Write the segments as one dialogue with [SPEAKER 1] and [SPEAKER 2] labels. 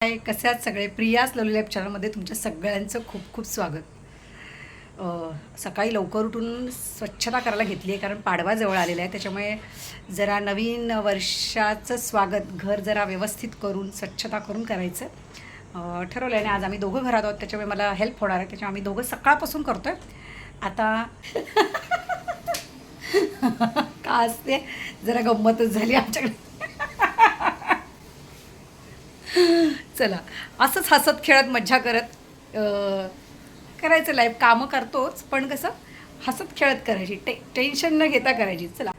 [SPEAKER 1] हाय कसे आहात सगळे? प्रियास लवली चॅनलमध्ये तुमच्या सगळ्यांचं खूप खूप स्वागत. सकाळी लवकर उठून स्वच्छता करायला घेतली आहे कारण पाडवा जवळ आलेला आहे. त्याच्यामुळे जरा नवीन वर्षाचं स्वागत घर जरा व्यवस्थित करून स्वच्छता करून करायचं. ठरवलं आहे आणि आज आम्ही दोघं घरात आहोत त्याच्यामुळे मला हेल्प होणार आहे. त्याच्यामुळे आम्ही दोघं सकाळपासून करतो आहे आता का असते? जरा गंमतच झाली आमच्याकडे. चला असंच हसत खेळत मज्जा करत करायचं लाईफ कामं करतोच पण कसं हसत खेळत करायची टे टेन्शन न घेता करायची. चला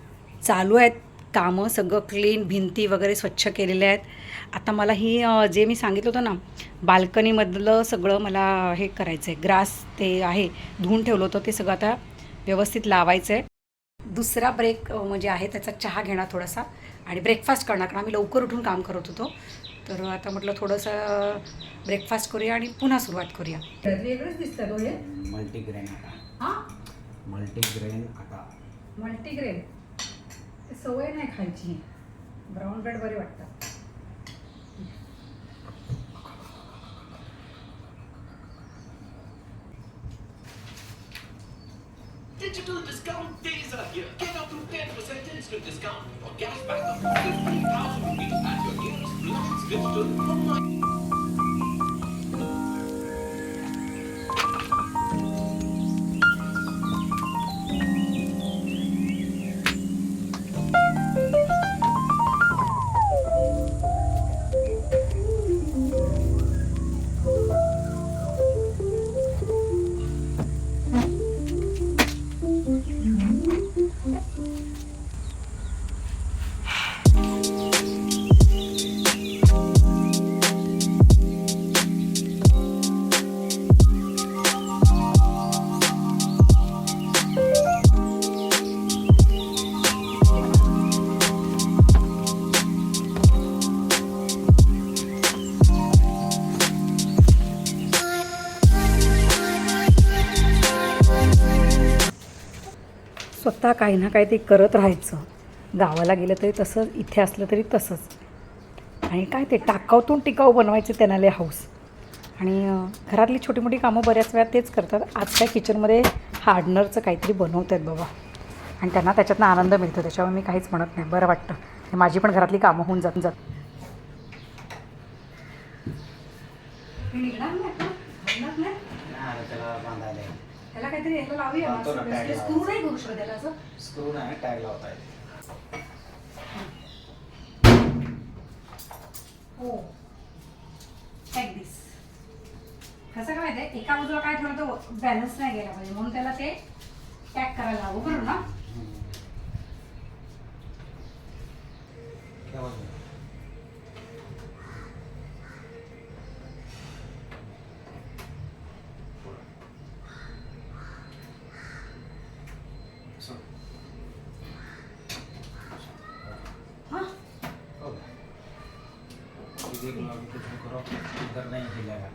[SPEAKER 1] चालू आहेत कामं सगळं क्लीन भिंती वगैरे स्वच्छ केलेल्या आहेत. आता मला ही जे मी सांगितलं होतं ना बाल्कनीमधलं सगळं मला हे करायचं आहे ग्रास ते आहे धुवून ठेवलं होतं ते सगळं आता व्यवस्थित लावायचं आहे दुसरा ब्रेक म्हणजे आहे त्याचा चहा घेणार थोडासा आणि ब्रेकफास्ट करणार कारण आम्ही लवकर उठून काम करत होतो. तर आता म्हटलं थोडंसं ब्रेकफास्ट करूया आणि पुन्हा सुरुवात करूया. वेगळंच दिसतं हे.
[SPEAKER 2] मल्टीग्रेन आटा
[SPEAKER 1] हां?
[SPEAKER 2] मल्टीग्रेन आटा
[SPEAKER 1] मल्टीग्रेन. सवय नाही खायची. ब्राऊन ब्रेड बरे वाटतात.
[SPEAKER 3] Digital discount days are here. Get up to 10% instant discount or cash back up to 50,000 rupees at your nearest Reliance Digital online.
[SPEAKER 1] स्वतः काही ना काही ते करत राहायचं. गावाला गेलं तरी तसंच इथे असलं तरी तसंच. आणि काय ते टाकाऊतून टिकाऊ बनवायचे त्यांना लय हाऊस आणि घरातली छोटी मोठी कामं बऱ्याच वेळा तेच करतात. आज काय किचनमध्ये हार्डनरचं काहीतरी बनवत आहेत बाबा. आणि त्यांना त्याच्यातनं आनंद मिळतो. त्याच्यामुळे मी काहीच म्हणत नाही. बरं वाटतं. आणि माझी पण घरातली कामं होऊन जात जात
[SPEAKER 2] त्याला
[SPEAKER 1] काहीतरी याला लावूया ना,
[SPEAKER 2] tag लावतो.
[SPEAKER 1] screw नाही करू शकत त्याला असं.
[SPEAKER 2] स्क्रू नाही टॅग लावता येते.
[SPEAKER 1] हो. लाईक दिस कसं काय माहिती एका बाजूला काय ठेवलं तर बॅलन्स नाही गेला पाहिजे. म्हणून त्याला ते पॅक करायला हवं बरोबर ना.
[SPEAKER 2] इधर गुलाबी कुछ भी करो, इधर नहीं हिलेगा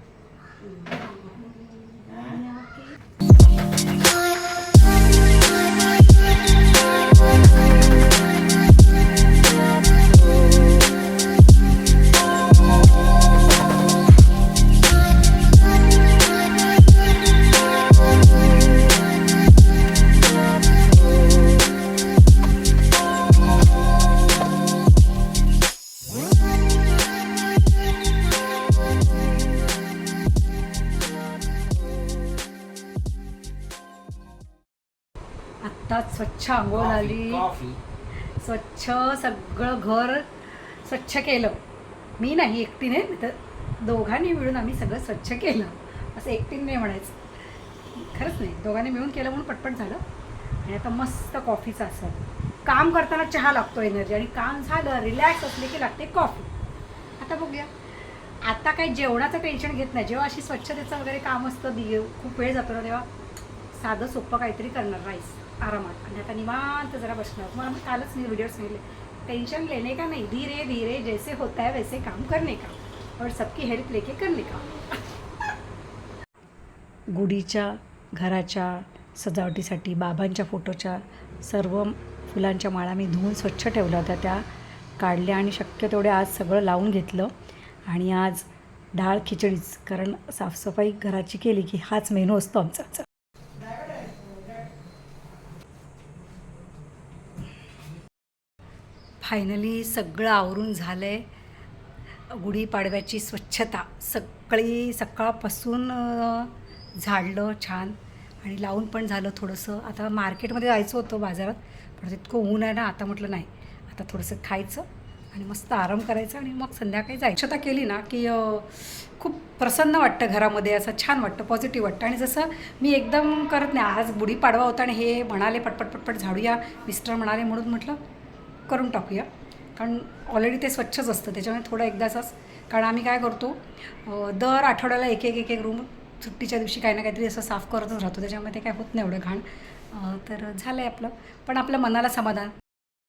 [SPEAKER 1] आत्ताच स्वच्छ आंघोळ झाली. स्वच्छ सगळं घर स्वच्छ केलं. मी नाही एकटीने. तर दोघांनी मिळून आम्ही सगळं स्वच्छ केलं. असं एकटीने म्हणायचं. खरंच नाही. दोघांनी मिळून केलं म्हणून पटपट झालं. आणि आता मस्त कॉफीचं असं. काम करताना चहा लागतो एनर्जी आणि काम झालं रिलॅक्स असले की लागते कॉफी आता बघूया. आता काही जेवणाचं टेन्शन घेत नाही. जेव्हा अशी स्वच्छतेचं वगैरे काम असतं दि खूप वेळ जातो ना तेव्हा साधं सोपं काहीतरी करणार राईस आरामात. आणि आता निवांत जरा बसणार तुम्हाला मी कालच मी व्हिडिओ सांगितले. टेन्शन लेने का नाही? धीरे धीरे जैसे होता है वैसे काम करने का? और सबकी हेल्प लेके करने का? गुढीच्या घराच्या सजावटीसाठी बाबांच्या फोटोच्या सर्व फुलांच्या माळा मी धुवून स्वच्छ ठेवल्या होत्या. त्या काढल्या आणि शक्य तेवढे आज सगळं लावून घेतलं. आणि आज डाळ खिचडीच कारण साफसफाई घराची केली की हाच मेनू असतो आमचा. फायनली सगळं आवरून झालं आहे गुढीपाडव्याची स्वच्छता सकाळी सकाळपासून झाडलं छान आणि लावून पण झालं थोडंसं. आता मार्केटमध्ये जायचं होतं बाजारात पण तितकं ऊन आहे ना आता म्हटलं नाही. आता थोडंसं खायचं आणि मस्त आराम करायचा आणि मग संध्याकाळी जायचं. स्वच्छता केली ना की खूप प्रसन्न वाटतं घरामध्ये असं छान वाटतं पॉझिटिव्ह वाटतं. आणि जसं मी एकदम करत नाही आज गुढीपाडवा होता आणि हे म्हणाले पटपट पटपट झाडूया मिस्टर म्हणाले म्हणून म्हटलं करून टाकूया. कारण ऑलरेडी ते स्वच्छच असतं. त्याच्यामुळे थोडं एकदाचाच कारण आम्ही काय करतो दर आठवड्याला एक एक एक एक रूम सुट्टीच्या दिवशी काही ना काहीतरी असं साफ करतच राहतो. त्याच्यामुळे ते काय होत नाही एवढं घाण. तर झालं आहे आपलं. पण आपल्या मनाला समाधान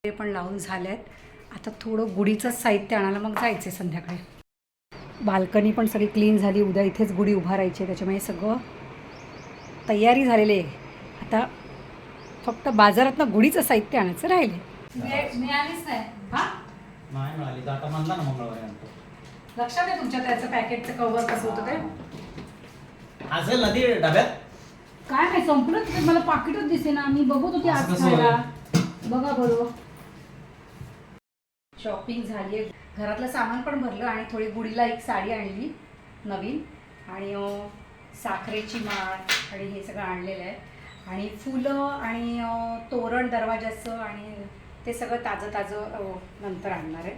[SPEAKER 1] ते पण लावून झाले आहेत आता थोडं गुढीचंच साहित्य आणायला मग जायचं आहे संध्याकाळी. बाल्कनी पण सगळी क्लीन झाली. उद्या इथेच गुढी उभारायची आहे. त्याच्यामुळे सगळं तयारी झालेली आहे. आता फक्त बाजारातनं गुढीचं साहित्य आणायचं राहिले मिळालीच नाही. हा?
[SPEAKER 2] नाही मिळाली. तर आता म्हणला ना मंगळवारी आणतो.
[SPEAKER 1] लक्षात आहे तुमच्या त्याचं पॅकेटचं कवर कसं होतं ते
[SPEAKER 2] असेल ना ती डब्यात?
[SPEAKER 1] काय नाही संपलं तिथे मला पाकिटच दिसे ना मी बघत होती
[SPEAKER 2] असं
[SPEAKER 1] आज
[SPEAKER 2] कसं
[SPEAKER 1] खायला. बघा बरोबर शॉपिंग झाली घरातलं सामान पण भरलं आणि थोडी गुढीला एक साडी आणली नवीन. आणि अं, साखरेची माळ आणि हे सगळं आणलेलं आहे. आणि फुलं आणि अं, तोरण दरवाजाचं आणि ते सगळं ताजं ताजं नंतर आणणार आहे.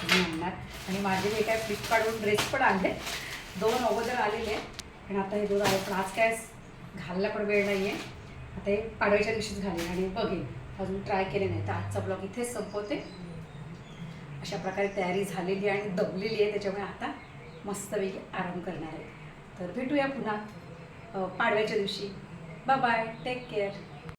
[SPEAKER 1] तुम्ही आणणार. आणि माझे जे काय फ्लिपकार्टवरून ड्रेस पण आणले. दोन अगोदर आलेले पण आता हे दोन आले पण आज काय घालला पण वेळ नाही आहे आता हे पाडव्याच्या दिवशीच घालेन आणि बघेन. अजून ट्राय केले नाही तर आजचा ब्लॉग इथेच संपवते. अशा प्रकारे तयारी झालेली आहे आणि दबलेली आहे. त्याच्यामुळे आता मस्तपैकी आराम करणार आहे. तर भेटूया पुन्हा पाडव्याच्या दिवशी. Bye bye take care